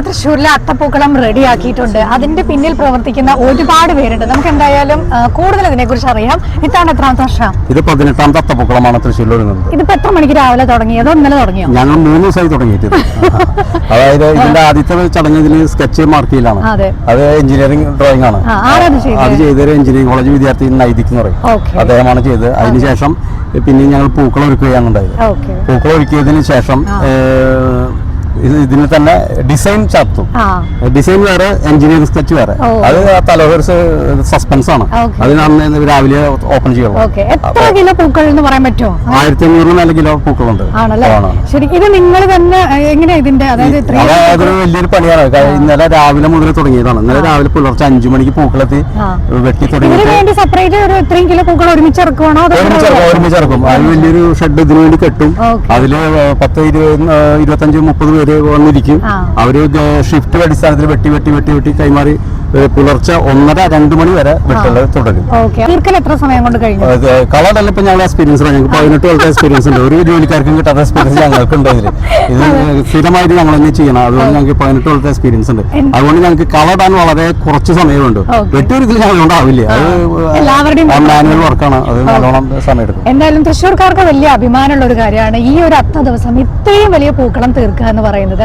നമ്മുടെ തൃശ്ശൂരിലെ അത്തപ്പൂക്കളം റെഡിയാക്കിയിട്ടുണ്ട്. അതിന്റെ പിന്നിൽ പ്രവർത്തിക്കുന്ന ഒരുപാട് പേരുണ്ട്. നമുക്ക് എന്തായാലും കൂടുതൽ ഇതിനെ കുറിച്ച് അറിയാം. ഇതാണ് എത്രാമത്തെ വർഷം? ഇത് പതിനെട്ടാമത്തെ അത്തപ്പൂക്കളമാണ് തൃശ്ശൂരിൽ ഇതിപ്പോ എത്ര മണിക്ക് രാവിലെ തുടങ്ങിയതോ ഇന്നലെ തുടങ്ങിയോ? ഞങ്ങൾ മൂന്ന് ദിവസമായി തുടങ്ങിയിട്ട്. അതായത് ഇതിന്റെ ആദ്യത്തെ ചടങ്ങ് ഇതിന് സ്കെച്ച് മാർക്ക് ചെയ്യലാണ് അതെ എഞ്ചിനീയറിംഗ് ഡ്രോയിങ് ആണ്. അത്? ചെയ്തൊരു എഞ്ചിനീയറിംഗ് കോളേജ് വിദ്യാർത്ഥി നൈതിക് എന്ന് പറയും. അദ്ദേഹമാണ് ചെയ്തത്. അതിനുശേഷം പിന്നെ ഞങ്ങൾ പൂക്കളം ഒരുക്കുകയാണ് ഉണ്ടായത്. പൂക്കളം ഒരുക്കിയതിന് ശേഷം ഇതിന് തന്നെ ഡിസൈൻ ചാർത്തും. ഡിസൈൻ വേറെ എഞ്ചിനീയറിംഗ് സ്കെച്ച് വേറെ. അത് തലവേഴ്സ് സസ്പെൻസ് ആണ്. അതിനാണ് അതിന് അന്ന് രാവിലെ ഓപ്പൺ ചെയ്യണം. എത്ര കിലോ പൂക്കൾ എന്ന് പറയാൻ പറ്റുമോ? ആയിരത്തി അഞ്ഞൂറ് നല്ല കിലോ പൂക്കളുണ്ട്. ഇത് നിങ്ങൾ തന്നെ എങ്ങനെയാ ഇതിന്റെ അതായത് വലിയൊരു പണിയാണ്. ഇന്നലെ രാവിലെ മുതൽ തുടങ്ങിയതാണ്. ഇന്നലെ രാവിലെ പുലർച്ചെ അഞ്ചു മണിക്ക് പൂക്കളെത്തി. വെട്ടി തുടങ്ങി സെപ്പറേറ്റ് ഒരു ഇത്രയും കിലോ പൂക്കൾ ഒരുമിച്ച് ഇറക്കുവാണോ ഒരുമിച്ച് ഇറക്കും, അത് വലിയൊരു ഷെഡ് ഇതിനു വേണ്ടി കെട്ടും. അതിൽ പത്ത് ഇരുപത് ഇരുപത്തഞ്ച് മുപ്പത് പേര് വന്നിരിക്കും. അവർ ഷിഫ്റ്റ് അടിസ്ഥാനത്തിൽ വെട്ടി വെട്ടി വെട്ടി വെട്ടി കൈമാറി പുലർച്ചെ ഒന്നര രണ്ട് മണി വരെ വെട്ടുള്ളത് തുടരും എത്ര സമയം കൊണ്ട് കഴിഞ്ഞു? കളറല്ല ഇപ്പൊ ഞങ്ങൾ എക്സ്പീരിയൻസ് ഞങ്ങൾക്ക് പതിനെട്ട് കൊല്ലത്തെ എക്സ്പീരിയൻസ് ഉണ്ട്. ഒരു ജോലിക്കാർക്കും കിട്ടാത്ത എക്സ്പീരിയൻസ് ഞങ്ങൾക്ക് ഉണ്ട് ഇതിൽ ഇത് സ്ഥിരമായിട്ട് ഞങ്ങൾ തന്നെ ചെയ്യണം. അതുകൊണ്ട് ഞങ്ങൾക്ക് പതിനെട്ട് കൊല്ലത്തെ എക്സ്പീരിയൻസ് ഉണ്ട്. അതുകൊണ്ട് ഞങ്ങൾക്ക് കളടാൻ വളരെ കുറച്ച് സമയമുണ്ട്. ഓക്കെ. വെട്ടൊരിക്കൽ ഞങ്ങൾ എല്ലാവരുടെയും അത് മാനുവൽ വർക്കാണ് അത് നല്ലോണം സമയം എടുക്കും. എന്തായാലും തൃശ്ശൂർക്കാർക്ക് വലിയ അഭിമാനമുള്ള ഒരു കാര്യമാണ് ഈ ഒരു അത്ത ദിവസം ഇത്രയും വലിയ പൂക്കളം തീർക്കുക എന്ന് പറയുന്നത്.